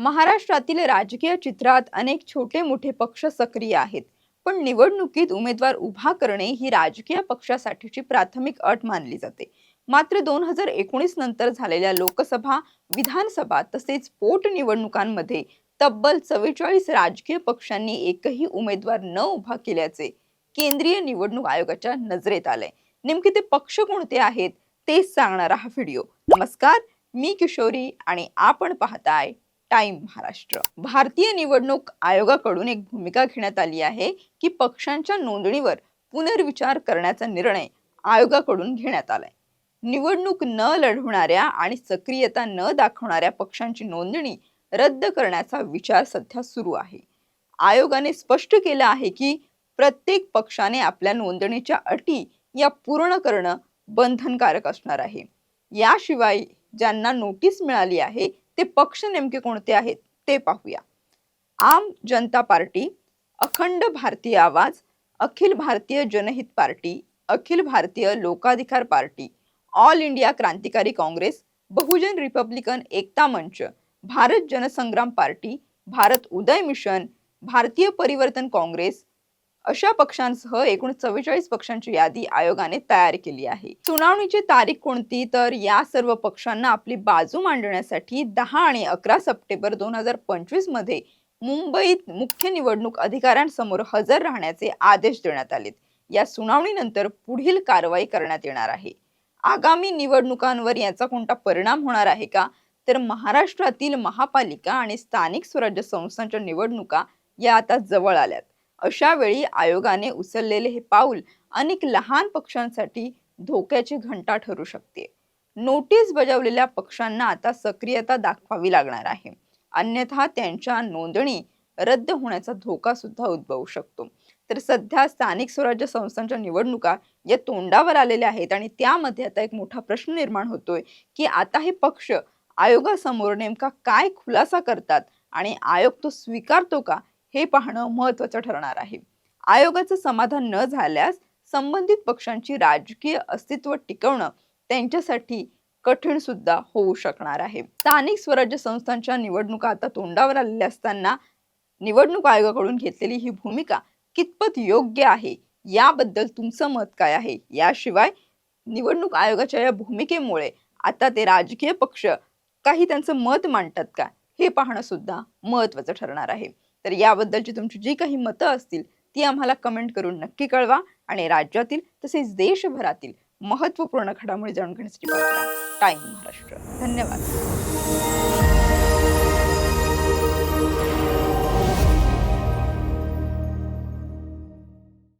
महाराष्ट्रातील राजकीय चित्रात अनेक छोटे मोठे पक्ष सक्रिय आहेत. पण निवडणुकीत उमेदवार उभा करणे ही राजकीय पक्षासाठीची प्राथमिक अट मानली जाते. मात्र दोन हजार एकोणीस नंतर झालेल्या लोकसभा विधानसभा तसेच पोटनिवडणुकांमध्ये तब्बल चव्वेचाळीस राजकीय पक्षांनी एकही उमेदवार न उभा केल्याचे केंद्रीय निवडणूक आयोगाच्या नजरेत आलंय. नेमके ते पक्ष कोणते आहेत तेच सांगणारा हा व्हिडिओ. नमस्कार मी किशोरी आणि आपण पाहताय टाइम महाराष्ट्र. भारतीय निवडणूक आयोगाकडून एक भूमिका घेण्यात आली आहे की पक्षांच्या नोंदणीवर पुनर्विचार करण्याचा निर्णय आयोगाकडून घेण्यात आलाय. निवडणूक न लढवणाऱ्या आणि सक्रियता न दाखवणाऱ्या पक्षांची नोंदणी रद्द करण्याचा विचार सध्या सुरू आहे. आयोगाने स्पष्ट केलं आहे की प्रत्येक पक्षाने आपल्या नोंदणीच्या अटी या पूर्ण करणं बंधनकारक असणार आहे. याशिवाय ज्यांना नोटीस मिळाली आहे ते पक्ष नेमके कोणते आहेत ते पाहूया. आम जनता पार्टी अखंड भारतीय आवाज अखिल भारतीय जनहित party Akhil Bharatiya लोकाधिकार party all India क्रांतिकारी Congress Bahujan Republican Ekta Manch Bharat Jansangram party Bharat Uday mission Bharatiya Parivartan Congress अशा पक्षांसह एकूण चव्वेचाळीस पक्षांची यादी आयोगाने तयार केली आहे. सुनावणीची तारीख कोणती? तर या सर्व पक्षांना आपली बाजू मांडण्यासाठी दहा आणि अकरा सप्टेंबर दोन हजार पंचवीसमध्ये मुंबईत मुख्य निवडणूक अधिकाऱ्यांसमोर हजर राहण्याचे आदेश देण्यात आलेत. या सुनावणीनंतर पुढील कारवाई करण्यात येणार आहे. आगामी निवडणुकांवर याचा कोणता परिणाम होणार आहे का? तर महाराष्ट्रातील महापालिका आणि स्थानिक स्वराज्य संस्थांच्या निवडणुका या आता जवळ आल्यात. अशा वेळी आयोगाने उचललेले हे पाऊल अनेक लहान पक्षांसाठी धोक्याची घंटा ठरू शकते. नोटीस बजावलेल्या पक्षांना आता सक्रियता दाखवावी लागणार आहे. अन्यथा त्यांच्या नोंदणी रद्द होण्याचा धोका सुद्धा उद्भवू शकतो. तर सध्या स्थानिक स्वराज्य संस्थांच्या निवडणुका या तोंडावर आलेल्या आहेत आणि त्यामध्ये आता एक मोठा प्रश्न निर्माण होतोय की आता हे पक्ष आयोगासमोर नेमका काय खुलासा करतात आणि आयोग तो स्वीकारतो का? हे पाहणं महत्वाचं ठरणार आहे. आयोगाचं समाधान न झाल्यास संबंधित पक्षांची राजकीय अस्तित्व टिकवणं त्यांच्यासाठी कठीण सुद्धा होऊ शकणार आहे. स्थानिक स्वराज्य संस्थांच्या निवडणुका आता तोंडावर आलेल्या असताना निवडणूक आयोगाकडून घेतलेली ही भूमिका कितपत योग्य आहे? याबद्दल तुमचं मत काय आहे? याशिवाय निवडणूक आयोगाच्या या भूमिकेमुळे आता ते राजकीय पक्ष काही त्यांचं मत मांडतात का? हे पाहणं सुद्धा महत्वाचं ठरणार आहे. तर याबद्दलची तुमची जी काही मतं असतील ती आम्हाला कमेंट करून नक्की कळवा आणि राज्यातील तसेच देशभरातील महत्त्वपूर्ण घडामोडी जाणून घेण्यासाठी टाइम महाराष्ट्र. धन्यवाद.